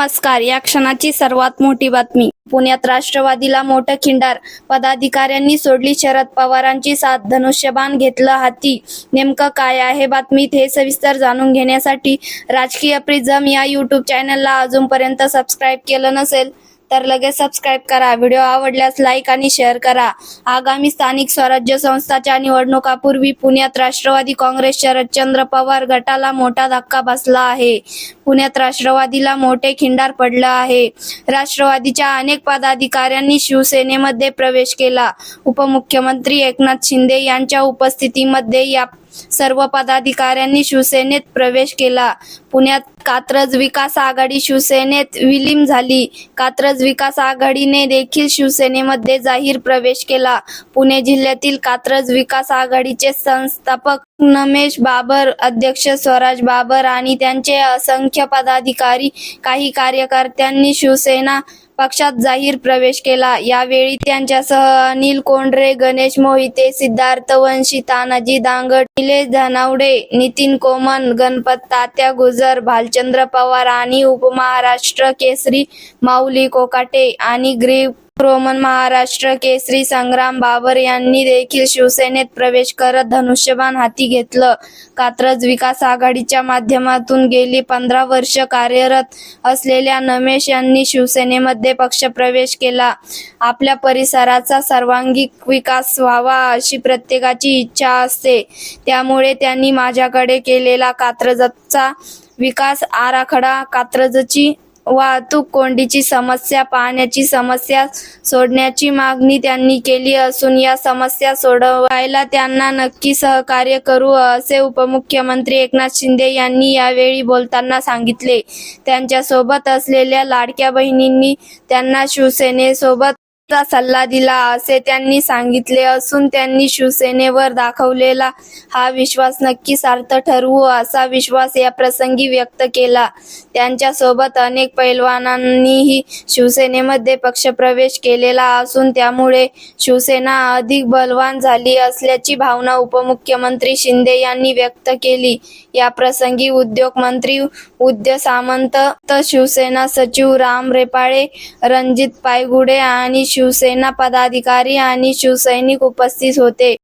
नमस्कार. या क्षणाची सर्वात मोठी बातमी. पुण्यात राष्ट्रवादीला मोठं खिंडार. पदाधिकाऱ्यांनी सोडली शरद पवारांची साथ. धनुष्यबाण घेतलं हाती. नेमकं काय आहे बातमीत हे सविस्तर जाणून घेण्यासाठी राजकीय प्रिझम या युट्यूब चॅनलला अजूनपर्यंत सबस्क्राईब केलं नसेल तर लगेच सबस्क्राईब करा. व्हिडिओ आवडल्यास लाईक आणि शेअर करा. आगामी स्थानिक स्वराज्य संस्थाच्या निवडणुकापूर्वी पुण्यात राष्ट्रवादी काँग्रेस शरदचंद्र पवार गटाला मोठा धक्का बसला आहे. पुण्यात राष्ट्रवादीला मोठे खिंडार पडलं आहे. राष्ट्रवादीच्या अनेक पदाधिकाऱ्यांनी शिवसेनेमध्ये प्रवेश केला. उपमुख्यमंत्री एकनाथ शिंदे यांच्या उपस्थितीमध्ये या सर्व पदाधिकाऱ्यांनी शिवसेनेत प्रवेश केला. पुण्यात कात्रज विकास आघाडी शिवसेनेत विलीन झाली. कात्रज विकास आघाडीने देखील शिवसेनेमध्ये जाहीर प्रवेश केला. पुणे जिल्ह्यातील कात्रज विकास आघाडीचे संस्थापक नमेश बाबर अध्यक्ष स्वराज बाबर आणि त्यांचे असंख्य पदाधिकारी काही कार्यकर्त्यांनी शिवसेना पक्षात जाहीर प्रवेश केला. यावेळी त्यांच्यासह अनिल कोंडरे गणेश मोहिते सिद्धार्थ वंशी तानाजी दांगड निलेश धनावडे नितीन कोमन गणपत तात्या गुजर रामचंद्र पवार आणि उपमहाराष्ट्र केसरी माऊली कोकाटे आणि ग्रीप रोमन महाराष्ट्र केसरी संग्राम बाबर यांनी देखील शिवसेनेत प्रवेश करत धनुष्यबाण हाती घेतलं. कात्रज विकास आघाडीच्या माध्यमातून गेली पंधरा वर्ष कार्यरत असलेल्या नमेश यांनी शिवसेनेमध्ये पक्षप्रवेश केला. आपल्या परिसराचा सर्वांगीण विकास व्हावा अशी प्रत्येकाची इच्छा असते. त्यामुळे त्यांनी माझ्याकडे केलेला कात्रजचा विकास आराखडा कात्रजची वाहतूक कोंडीची समस्या पाण्याची समस्या सोडण्याची मागणी त्यांनी केली असून या समस्या सोडवायला त्यांना नक्की सहकार्य करू असे उपमुख्यमंत्री एकनाथ शिंदे यांनी यावेळी बोलताना सांगितले. त्यांच्यासोबत असलेल्या लाडक्या बहिणींनी त्यांना शिवसेनेसोबत चा सल्ला दिला असे त्यांनी सांगितले असून त्यांनी शिवसेनेवर दाखवलेला हा विश्वास नक्की सार्थ ठरवू असा विश्वास या प्रसंगी व्यक्त केला. त्यांच्यासोबत अनेक पैलवानांनीही शिवसेनेमध्ये पक्षप्रवेश केलेला असून त्यामुळे शिवसेना अधिक बलवान झाली असल्याची भावना उपमुख्यमंत्री शिंदे यांनी व्यक्त केली. या प्रसंगी उद्योग मंत्री उदय सामंत शिवसेना सचिव राम रेपाळे रणजित पायगुडे आणि शिवसेना पदाधिकारी आणि शिवसैनिक उपस्थित होते.